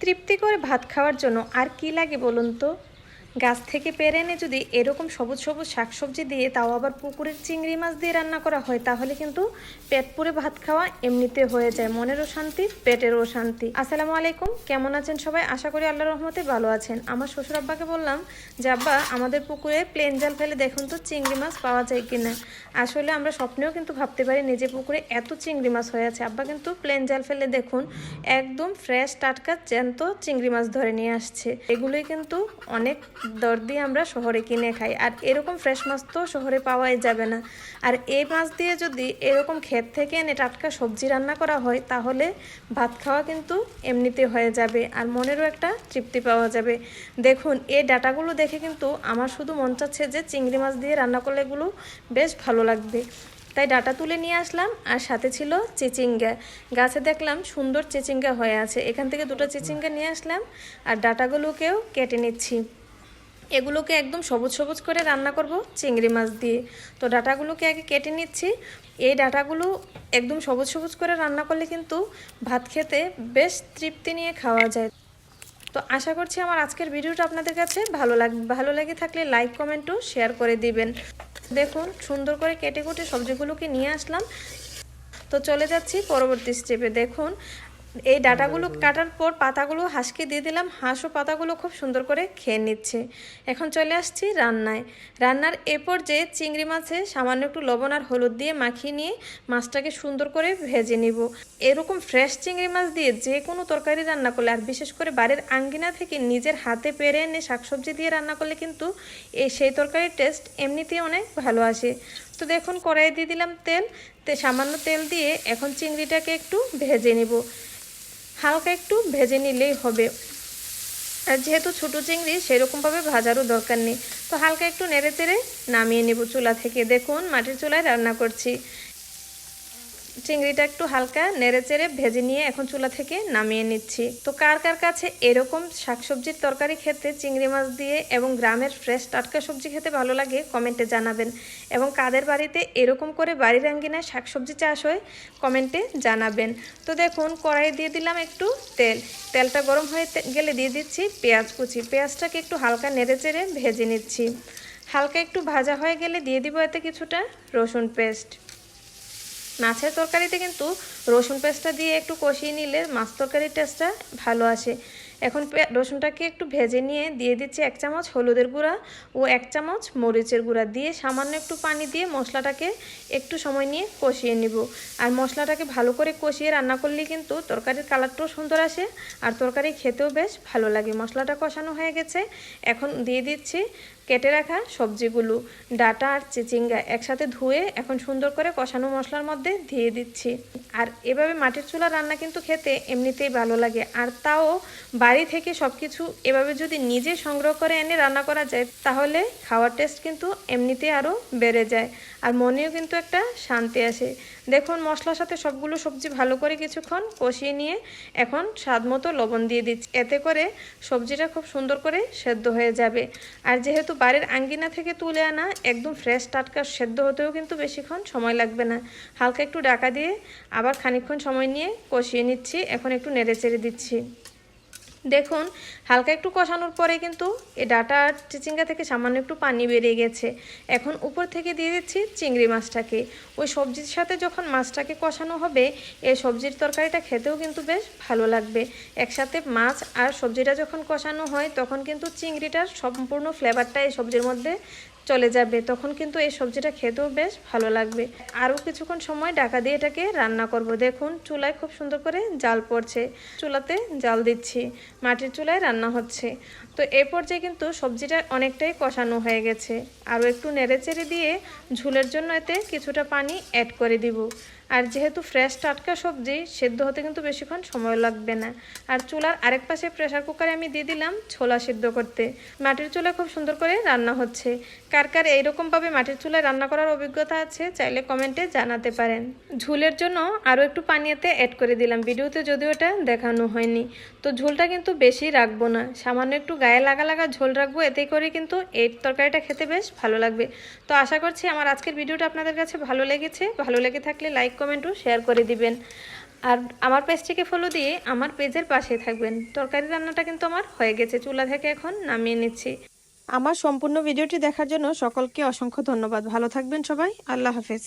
তৃপ্তি করে ভাত খাওয়ার জন্য আর কি লাগে বলুন তো? গাছ থেকে পেরে এনে যদি এরকম সবুজ সবুজ শাকসবজি দিয়ে তাও আবার পুকুরের চিংড়ি মাছ দিয়ে রান্না করা হয়, তাহলে কিন্তু পেট পুরে ভাত খাওয়া এমনিতে হয়ে যায়। মনেরও শান্তি, পেটেরও শান্তি। আসসালামু আলাইকুম। কেমন আছেন সবাই? আশা করি আল্লাহ রহমতে ভালো আছেন। আমার শ্বশুর আব্বাকে বললাম, যে আব্বা, আমাদের পুকুরে প্লেন জাল ফেলে দেখুন তো চিংড়ি মাছ পাওয়া যায় কিনা। আসলে আমরা স্বপ্নেও কিন্তু ভাবতে পারি নিজে পুকুরে এত চিংড়ি মাছ হয়ে আছে। আব্বা কিন্তু প্লেন জাল ফেলে দেখুন, একদম ফ্রেশ টাটকা জ্যান্ত চিংড়ি মাছ ধরে নিয়ে আসছে। এগুলোই কিন্তু অনেক দর দিয়ে আমরা শহরে কিনে খাই। আর এরকম ফ্রেশ মাছ তো শহরে পাওয়াই যাবে না। আর এই মাছ দিয়ে যদি এরকম ক্ষেত থেকে এনে টাটকা সবজি রান্না করা হয়, তাহলে ভাত খাওয়া কিন্তু এমনিতে হয়ে যাবে। আর মনেরও একটা তৃপ্তি পাওয়া যাবে। দেখুন, এই ডাটাগুলো দেখে কিন্তু আমার শুধু মন চাচ্ছে যে চিংড়ি মাছ দিয়ে রান্না করলে এগুলো বেশ ভালো লাগবে। তাই ডাটা তুলে নিয়ে আসলাম, আর সাথে ছিল চিচিঙ্গা। গাছে দেখলাম সুন্দর চিচিঙ্গা হয়ে আছে। এখান থেকে দুটো চিচিঙ্গা নিয়ে আসলাম, আর ডাটাগুলোকেও কেটে নিচ্ছি। এগুলোকে একদম সবুজ সবুজ করে রান্না করব চিংড়ি মাছ দিয়ে। তো ডাটাগুলোকে আগে কেটে নিচ্ছি। এই ডাটাগুলো একদম সবুজ সবুজ করে রান্না করলে কিন্তু ভাত খেতে বেশ তৃপ্তি নিয়ে খাওয়া যায়। তো আশা করছি আমার আজকের ভিডিওটা আপনাদের কাছে ভালো লাগ, ভালো লেগে থাকলে লাইক কমেন্টও শেয়ার করে দিবেন। দেখুন, সুন্দর করে কেটে কুটে সবজিগুলোকে নিয়ে আসলাম। তো চলে যাচ্ছি পরবর্তী স্টেপে। দেখুন এই ডাটাগুলো কাটার পর পাতাগুলো হাঁসকে দিয়ে দিলাম। হাঁস ও পাতাগুলো খুব সুন্দর করে খেয়ে নিচ্ছে। এখন চলে আসছি রান্নায়। রান্নার এ পর্যায়ে চিংড়ি মাছে সামান্য একটু লবণ আর হলুদ দিয়ে মাখিয়ে নিয়ে মাছটাকে সুন্দর করে ভেজে নিব। এরকম ফ্রেশ চিংড়ি মাছ দিয়ে যে কোনো তরকারি রান্না করলে আর বিশেষ করে বাড়ির আঙ্গিনা থেকে নিজের হাতে পেরে এনে শাকসবজি দিয়ে রান্না করলে কিন্তু এই সেই তরকারির টেস্ট এমনিতেই অনেক ভালো আসে। তো দেখুন কড়াই দিয়ে দিলাম তেল। তে সামান্য তেল দিয়ে এখন চিংড়িটাকে একটু ভেজে নিব। হালকা একটু ভেজে নিলেই হবে। আর যেহেতু ছোটো চিংড়ি, সেরকমভাবে ভাজারও দরকার নেই। তো হালকা একটু নেড়ে তেড়ে নামিয়ে নেব চুলা থেকে। দেখুন, মাটির চুলায় রান্না করছি। চিংড়িটা একটু হালকা নেড়ে চেড়ে ভেজে নিয়ে এখন চুলা থেকে নামিয়ে নিচ্ছি। তো কার কার কাছে এরকম শাকসবজির তরকারি খেতে চিংড়ি মাছ দিয়ে এবং গ্রামের ফ্রেশ টাটকা সবজি খেতে ভালো লাগে কমেন্টে জানাবেন। এবং কাদের বাড়িতে এরকম করে বাড়ির আঙ্গিনায় শাকসবজি চাষ হয় কমেন্টে জানাবেন। তো দেখুন কড়াই দিয়ে দিলাম একটু তেল। তেলটা গরম হয়ে গেলে দিয়ে দিচ্ছি পেঁয়াজ কুচি। পেঁয়াজটাকে একটু হালকা নেড়ে চেড়ে ভেজে নিচ্ছি। হালকা একটু ভাজা হয়ে গেলে দিয়ে দিব এতে কিছুটা রসুন পেস্ট মাছের তরকারিতে কিন্তু রসুন পেস্টটা দিয়ে একটু কষিয়ে নিলে মাছ তরকারির টেস্টটা ভালো আসে। এখন রসুনটাকে একটু ভেজে নিয়ে দিয়ে দিচ্ছি এক চামচ হলুদের গুঁড়া ও এক চামচ মরিচের গুঁড়া দিয়ে সামান্য একটু পানি দিয়ে মশলাটাকে একটু সময় নিয়ে কষিয়ে নিব। আর মশলাটাকে ভালো করে কষিয়ে রান্না করলে কিন্তু তরকারির কালারটাও সুন্দর আসে আর তরকারি খেতেও বেশ ভালো লাগে। মশলাটা কষানো হয়ে গেছে। এখন দিয়ে দিচ্ছি কেটে রাখা সবজিগুলো। ডাটা আর চিচিঙ্গা একসাথে ধুয়ে এখন সুন্দর করে কষানো মশলার মধ্যে দিয়ে দিচ্ছি। আর এভাবে মাটির চুলা রান্না কিন্তু খেতে এমনিতেই ভালো লাগে। আর তাও বাড়ি থেকে সব কিছু এভাবে যদি নিজে সংগ্রহ করে এনে রান্না করা যায়, তাহলে খাওয়ার টেস্ট কিন্তু এমনিতে আরও বেড়ে যায়। আর মনেও কিন্তু একটা শান্তি আসে। দেখুন, মশলার সাথে সবগুলো সবজি ভালো করে কিছুক্ষণ কষিয়ে নিয়ে এখন স্বাদ মতো লবণ দিয়ে দিচ্ছি। এতে করে সবজিটা খুব সুন্দর করে সেদ্ধ হয়ে যাবে। আর যেহেতু বাড়ির আঙ্গিনা থেকে তুলে আনা একদম ফ্রেশ টাটকা সেদ্ধ হতেও কিন্তু বেশিক্ষণ সময় লাগবে না। হালকা একটু ডাকা দিয়ে আবার খানিকক্ষণ সময় নিয়ে কষিয়ে নিচ্ছি। এখন একটু নেড়ে চেড়ে দিচ্ছি। দেখুন, হালকা একটু কষানোর পরে কিন্তু এই ডাটা আর চিচিঙ্গা থেকে সামান্য একটু পানি বেরিয়ে গেছে। এখন উপর থেকে দিয়ে দিচ্ছি চিংড়ি মাছটাকে। ওই সবজির সাথে যখন মাছটাকে কষানো হবে, এই সবজির তরকারিটা খেতেও কিন্তু বেশ ভালো লাগবে। একসাথে মাছ আর সবজিটা যখন কষানো হয়, তখন কিন্তু চিংড়িটার সম্পূর্ণ ফ্লেভারটা এই সবজির মধ্যে চলে যাবে। তখন কিন্তু এই সবজিটা খেতেও বেশ ভালো লাগবে। আরও কিছুক্ষণ সময় ডাকা দিয়ে এটাকে রান্না করব। দেখুন, চুলায় খুব সুন্দর করে জাল পড়ছে। চুলাতে জাল দিচ্ছি। মাটির চুলায় রান্না হচ্ছে। তো এ পর্যায়ে কিন্তু সবজিটা অনেকটাই কষানো হয়ে গেছে। আরও একটু নেড়ে চেড়ে দিয়ে ঝুলের জন্য এতে কিছুটা পানি অ্যাড করে দিব। আর যেহেতু ফ্রেশ টাটকা সবজি, সেদ্ধ হতে কিন্তু বেশিক্ষণ সময় লাগবে না। আর চুলার আরেক পাশে প্রেশার কুকারে আমি দিয়ে দিলাম ছোলা সিদ্ধ করতে। মাটির চুলা খুব সুন্দর করে রান্না হচ্ছে। কার কার এইরকমভাবে মাটির চুলায় রান্না করার অভিজ্ঞতা আছে, চাইলে কমেন্টে জানাতে পারেন। ঝুলের জন্য আরও একটু পানিতে অ্যাড করে দিলাম। ভিডিওতে যদিও এটা দেখানো হয়নি। তো ঝোলটা কিন্তু বেশি রাখব না। সামান্য একটু গায়ে লাগা লাগা ঝোল রাখব, এতে করে কিন্তু এই তরকারিটা খেতে বেশ ভালো লাগবে। তো আশা করছি আমার আজকের ভিডিওটা আপনাদের কাছে ভালো লেগেছে। ভালো লেগে থাকলে লাইক কমেন্টও শেয়ার করে দিবেন। আর আমার পেজটিকে ফলো দিয়ে আমার পেজের পাশে থাকবেন। তরকারি রান্নাটা কিন্তু আমার হয়ে গেছে, চুলা থেকে এখন নামিয়ে নিচ্ছি। আমার সম্পূর্ণ ভিডিওটি দেখার জন্য সকলকে অসংখ্য ধন্যবাদ। ভালো থাকবেন সবাই, আল্লাহ হাফেজ।